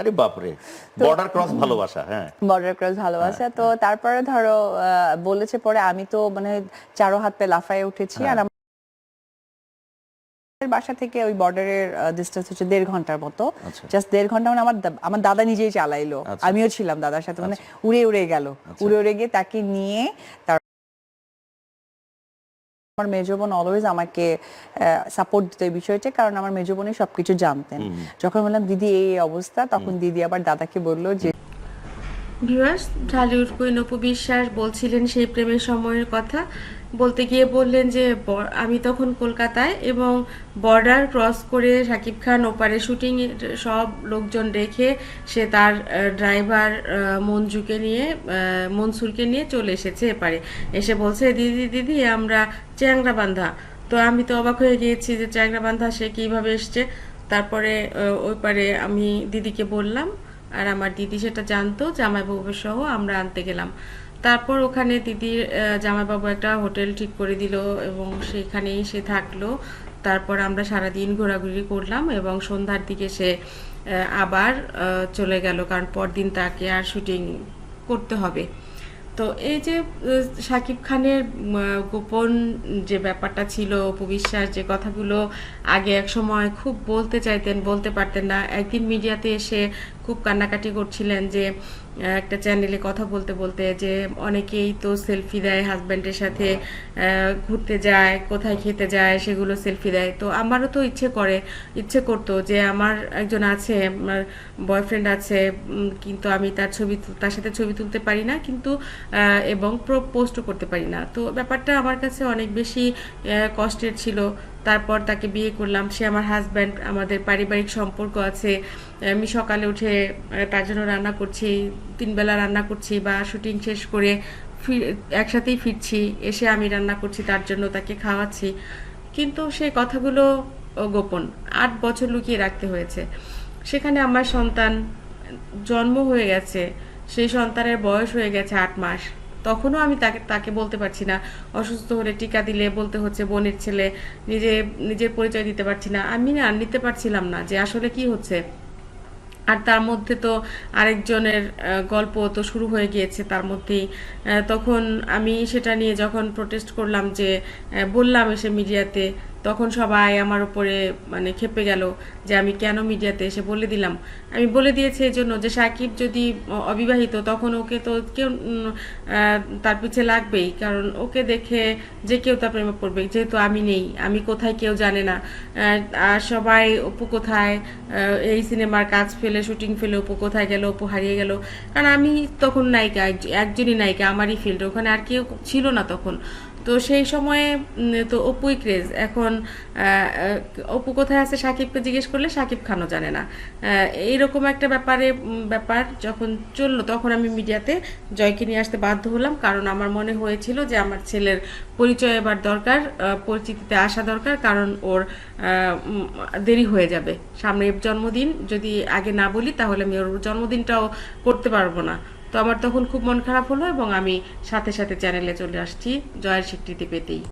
আরে বাপরে border cross ভালোবাসা হ্যাঁ। বর্ডার ক্রস ভালোবাসা তো তারপরে ধরো বলেছে পরে আমি তো মানে চারো হাত পে লাফায় উঠেছি হ্যাঁ। আর বাসা থেকে ওই বর্ডারের ডিস্টেন্স হচ্ছে দেড় ঘণ্টার মতো। আচ্ছা। জাস্ট দেড় ঘণ্টা মানে আমার আমার দাদা নিজেই চালাইলো। আচ্ছা। আমিও ছিলাম দাদার সাথে মানে উড়ে উড়ে গেল। উড়ে উড়ে গিয়ে তাকে নিয়ে তার আমার মেজো বোন অলওয়েজ আমাকে সাপোর্ট দিত এই বিষয়টা কারণ আমার মেজো বোনই সবকিছু জানতেন। যখন বললাম দিদি এই এই অবস্থা তখন দিদি আবার দাদাকে বলল যে ভিউয়ার্স ঢালিউড কুইন অপু বিশ্বাস বলছিলেন সেই প্রেমের সময়ের কথা। বলতে গিয়ে বললেন যে আমি তখন কলকাতায় এবং বর্ডার ক্রস করে শাকিব খান ওপারে শুটিং সব লোকজন রেখে সে তার ড্রাইভার মঞ্জুকে নিয়ে মনসুরকে নিয়ে চলে এসেছে এপারে। এসে বলছে, দিদি দিদি, আমরা চ্যাংরা বান্ধা তো আমি তো অবাক হয়ে গিয়েছি যে চ্যাংরা বান্ধা সে কীভাবে এসছে? তারপরে ওই পারে আমি দিদিকে বললাম আর আমার দিদি সেটা জানতো জামাইবাবু সহ আমরা আনতে গেলাম। তারপর ওখানে দিদির জামাইবাবু একটা হোটেল ঠিক করে দিল এবং সেখানেই সে থাকল। তারপর আমরা সারাদিন ঘোরাঘুরি করলাম এবং সন্ধ্যার দিকে সে আবার চলে গেল, কারণ পরদিন তাকে আর শুটিং করতে হবে। তো এই যে শাকিব খানের গোপন যে ব্যাপারটা ছিল, অপবিশ্বাস যে কথাগুলো আগে এক সময় খুব বলতে চাইতেন, বলতে পারতেন না, একদিন মিডিয়াতে এসে খুব কান্নাকাটি করছিলেন যে একটা চ্যানেলে কথা বলতে বলতে যে, অনেকেই তো সেলফি দেয় হাজব্যান্ডের সাথে ঘুরতে যায়, কোথায় খেতে যায়, সেগুলো সেলফি দেয়। তো আমারও তো ইচ্ছে করে, ইচ্ছে করতো যে আমার একজন আছে, আমার বয়ফ্রেন্ড আছে কিন্তু আমি তার ছবি তার সাথে ছবি তুলতে পারি না, কিন্তু এবং পোস্টও করতে পারি না। তো ব্যাপারটা আমার কাছে অনেক বেশি কষ্টের ছিল। তারপর তাকে বিয়ে করলাম। সে আমার হাজব্যান্ড আমাদের পারিবারিক সম্পর্ক আছে। আমি সকালে উঠে তার জন্য রান্না করছি, তিনবেলা রান্না করছি বা শুটিং শেষ করে একসাথেই ফিরছি। এসে আমি রান্না করছি, তার জন্য তাকে খাওয়াচ্ছি। কিন্তু সেই কথাগুলো গোপন। আট বছর লুকিয়ে রাখতে হয়েছে। সেখানে আমার সন্তান জন্ম হয়ে গেছে। সেই সন্তানের বয়স হয়ে গেছে আট মাস। তখনও আমি তাকে তাকে বলতে পারছি না। অসুস্থ হলে টিকা দিলে, বলতে হচ্ছে বোনের ছেলে, নিজে, নিজের পরিচয় দিতে পারছি না। আমি না, নিতে পারছিলাম না যে আসলে কি হচ্ছে। আর তার মধ্যে তো আরেকজনের গল্প তো শুরু হয়ে গিয়েছে তার মধ্যেই। তখন আমি সেটা নিয়ে যখন প্রোটেস্ট করলাম যে বললাম এসে মিডিয়াতে তখন সবাই আমার উপরে মানে খেপে গেল যে আমি কেন মিডিয়াতে এসে বলে দিলাম। আমি বলে দিয়েছি এই জন্য যে সাকিব যদি অবিবাহিত তখন ওকে তো কেউ তার পিছে লাগবেই। কারণ ওকে দেখে যে কেউ তার প্রেমে পড়বে, যেহেতু আমি নেই, আমি কোথায় কেউ জানে না। আর সবাই, অপু কোথায়? এই সিনেমার কাজ ফেলে, শুটিং ফেলে অপু কোথায় গেল? অপু হারিয়ে গেল। কারণ আমি তখন নায়িকা এক- একজনই নায়িকা, আমারই ফিল্ড ওখানে আর কেউ ছিল না তখন। তো সেই সময়ে তো অপুই ক্রেজ এখন অপু কোথায় আছে সাকিবকে জিজ্ঞেস করলে সাকিব খানও জানে না। এইরকম একটা ব্যাপারে ব্যাপার যখন চলল, তখন আমি মিডিয়াতে জয়কে নিয়ে আসতে বাধ্য হলাম, কারণ আমার মনে হয়েছিল যে আমার ছেলের পরিচয় এবার দরকার পরিচিতিতে আসা দরকার, কারণ ওর দেরি হয়ে যাবে। সামনে জন্মদিন, যদি আগে না বলি, তাহলে আমি ওর জন্মদিনটাও করতে পারব না। তো আমার তখন খুব মন খারাপ হলো এবং আমি সাথে সাথে চ্যানেলে চলে আসছি, জয়ের স্বীকৃতি পেতেই।